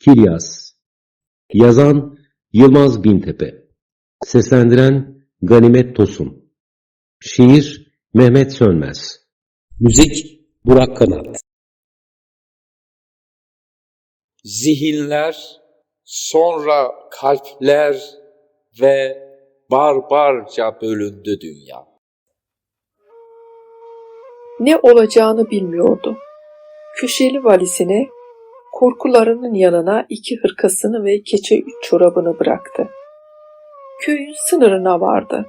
Kilyas Yazan Yılmaz Bintepe. Seslendiren Ganimet Tosun. Şiir Mehmet Sönmez. Müzik Burak Kanat. Zihinler, sonra kalpler ve barbarca bölündü dünya. Ne olacağını bilmiyordu. Köşeli valizine, korkularının yanına iki hırkasını ve keçe üç çorabını bıraktı. Köyün sınırına vardı.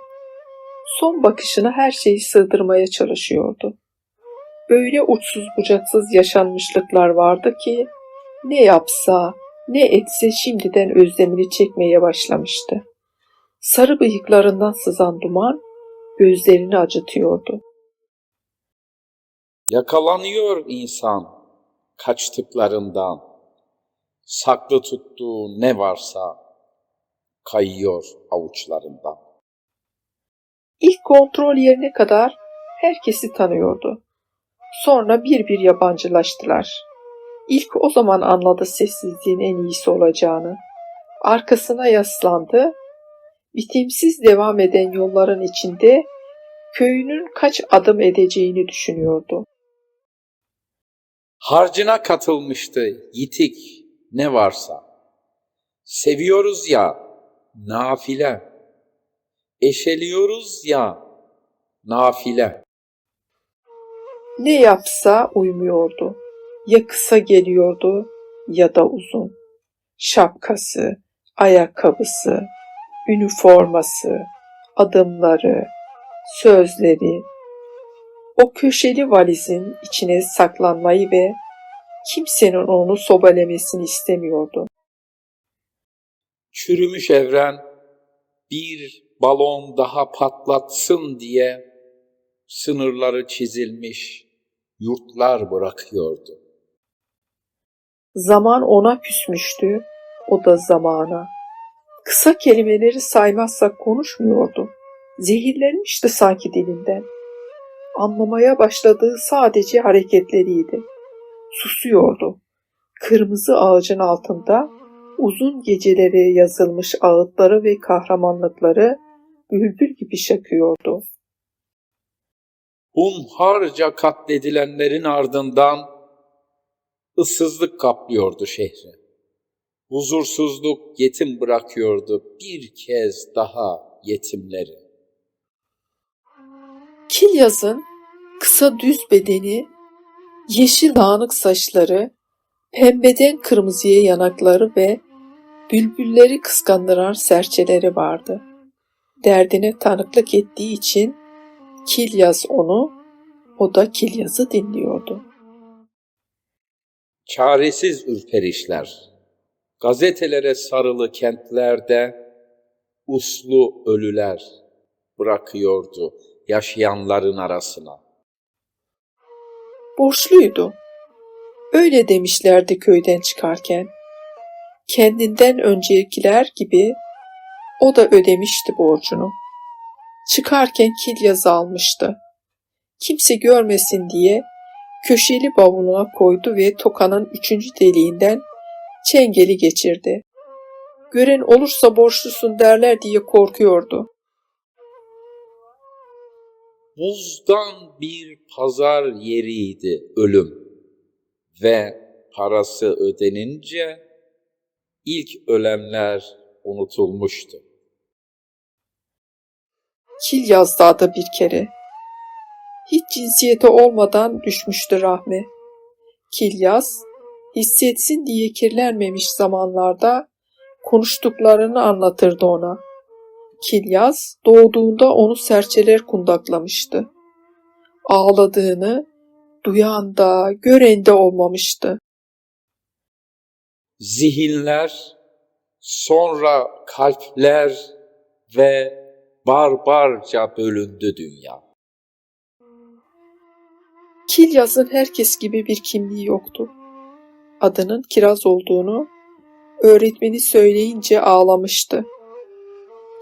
Son bakışına her şeyi sığdırmaya çalışıyordu. Öyle uçsuz bucaksız yaşanmışlıklar vardı ki ne yapsa, ne etse şimdiden özlemini çekmeye başlamıştı. Sarı bıyıklarından sızan duman gözlerini acıtıyordu. Yakalanıyor insan kaçtıklarından. Saklı tuttuğu ne varsa kayıyor avuçlarından. İlk kontrol yerine kadar herkesi tanıyordu. Sonra bir bir yabancılaştılar. İlk o zaman anladı sessizliğin en iyisi olacağını. Arkasına yaslandı. Bitimsiz devam eden yolların içinde köyünün kaç adım edeceğini düşünüyordu. Harcına katılmıştı yitik ne varsa. Seviyoruz ya nafile. Eşeliyoruz ya nafile. Ne yapsa uymuyordu. Ya kısa geliyordu ya da uzun. Şapkası, ayakkabısı, üniforması, adımları, sözleri. O köşeli valizin içine saklanmayı ve kimsenin onu sobalemesini istemiyordu. Çürümüş evren bir balon daha patlatsın diye sınırları çizilmiş yurtlar bırakıyordu. Zaman ona küsmüştü, o da zamana. Kısa kelimeleri saymazsak konuşmuyordu. Zehirlenmişti sanki dilinden. Anlamaya başladığı sadece hareketleriydi. Susuyordu. Kırmızı ağacın altında uzun gecelere yazılmış ağıtları ve kahramanlıkları bülbül gibi şakıyordu. Hunharca katledilenlerin ardından ıssızlık kaplıyordu şehri. Huzursuzluk yetim bırakıyordu bir kez daha yetimleri. Kilyas'ın kısa düz bedeni, yeşil dağınık saçları, pembeden kırmızıya yanakları ve bülbülleri kıskandıran serçeleri vardı. Derdine tanıklık ettiği için Kilyas onu, o da Kilyas'ı dinliyordu. Çaresiz ürperişler, gazetelere sarılı kentlerde uslu ölüler bırakıyordu yaşayanların arasına. Borçluydu. Öyle demişlerdi köyden çıkarken. Kendinden öncekiler gibi o da ödemişti borcunu. Çıkarken Kilyaz'ı almıştı. Kimse görmesin diye köşeli bavuluna koydu ve tokanın üçüncü deliğinden çengeli geçirdi. Gören olursa borçlusun derler diye korkuyordu. Buzdan bir pazar yeriydi ölüm ve parası ödenince ilk ölenler unutulmuştu. Kilyaz Dağı'da bir kere. Hiç cinsiyeti olmadan düşmüştü rahme. Kilyaz, hissetsin diye kirlenmemiş zamanlarda konuştuklarını anlatırdı ona. Kilyaz doğduğunda onu serçeler kundaklamıştı. Ağladığını duyan da gören de olmamıştı. Zihinler, sonra kalpler ve barbarca bölündü dünya. Kilyaz'ın herkes gibi bir kimliği yoktu. Adının Kiraz olduğunu öğretmeni söyleyince ağlamıştı.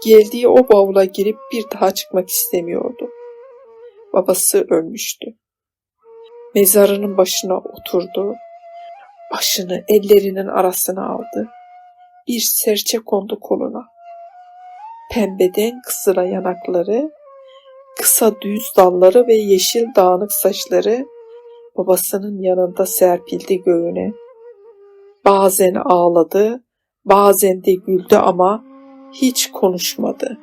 Geldiği o bavula girip bir daha çıkmak istemiyordu. Babası ölmüştü. Mezarının başına oturdu. Başını ellerinin arasına aldı. Bir serçe kondu koluna. Pembeden kısıra yanakları, kısa düz dalları ve yeşil dağınık saçları babasının yanında serpildi göğüne. Bazen ağladı, bazen de güldü ama hiç konuşmadı.